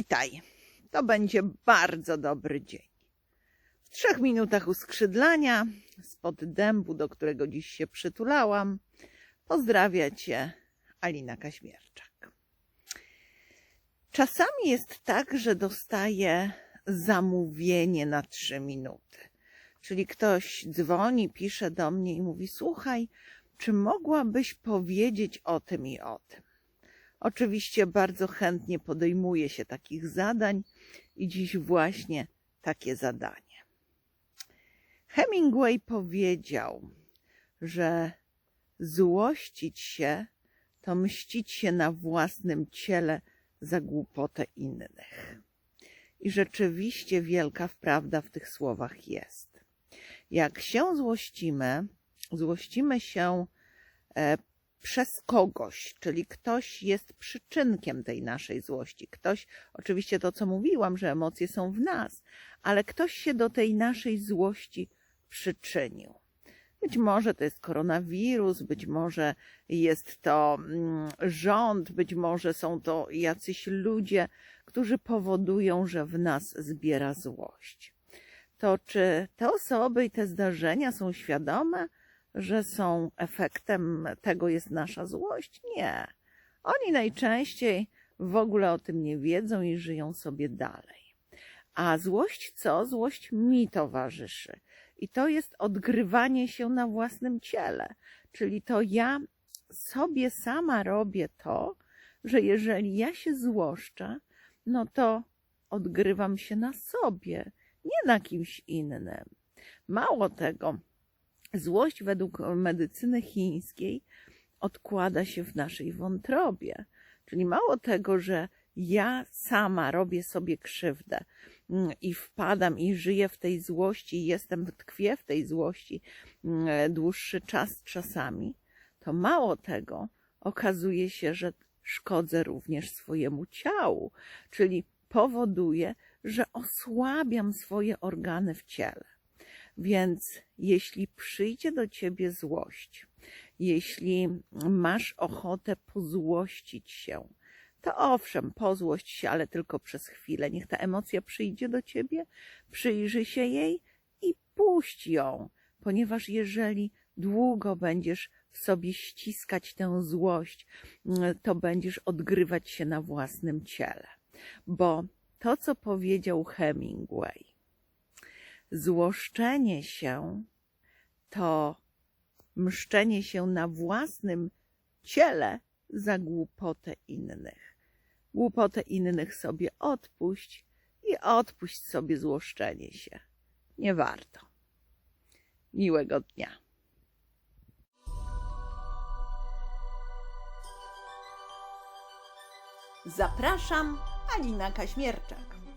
Witaj. To będzie bardzo dobry dzień. W trzech minutach uskrzydlania, spod dębu, do którego dziś się przytulałam, pozdrawia cię Alina Kaźmierczak. Czasami jest tak, że dostaję zamówienie na trzy minuty. Czyli ktoś dzwoni, pisze do mnie i mówi: Słuchaj, czy mogłabyś powiedzieć o tym i o tym? Oczywiście bardzo chętnie podejmuję się takich zadań i dziś właśnie takie zadanie. Hemingway powiedział, że złościć się to mścić się na własnym ciele za głupotę innych. I rzeczywiście wielka prawda w tych słowach jest. Jak się złościmy, złościmy się e, przez kogoś, czyli ktoś jest przyczynkiem tej naszej złości. Ktoś, oczywiście to co mówiłam, że emocje są w nas, ale ktoś się do tej naszej złości przyczynił. Być może to jest koronawirus, być może jest to mm, rząd, być może są to jacyś ludzie, którzy powodują, że w nas zbiera złość. To czy te osoby i te zdarzenia są świadome, że są efektem tego jest nasza złość? Nie. Oni najczęściej w ogóle o tym nie wiedzą i żyją sobie dalej. A złość co? Złość mi towarzyszy. I to jest odgrywanie się na własnym ciele. Czyli to ja sobie sama robię to, że jeżeli ja się złoszczę, no to odgrywam się na sobie, nie na kimś innym. Mało tego, złość według medycyny chińskiej odkłada się w naszej wątrobie. Czyli mało tego, że ja sama robię sobie krzywdę mm, i wpadam i żyję w tej złości, jestem, tkwię w tej złości mm, dłuższy czas czasami, to mało tego, okazuje się, że szkodzę również swojemu ciału, czyli powoduje, że osłabiam swoje organy w ciele. Więc jeśli przyjdzie do ciebie złość, jeśli masz ochotę pozłościć się, to owszem, pozłość się, ale tylko przez chwilę. Niech ta emocja przyjdzie do ciebie, przyjrzy się jej i puść ją, ponieważ jeżeli długo będziesz w sobie ściskać tę złość, to będziesz odgrywać się na własnym ciele. Bo to, co powiedział Hemingway, złoszczenie się to mszczenie się na własnym ciele za głupotę innych. Głupotę innych sobie odpuść i odpuść sobie złoszczenie się. Nie warto. Miłego dnia. Zapraszam, Alina Kaśmierczak.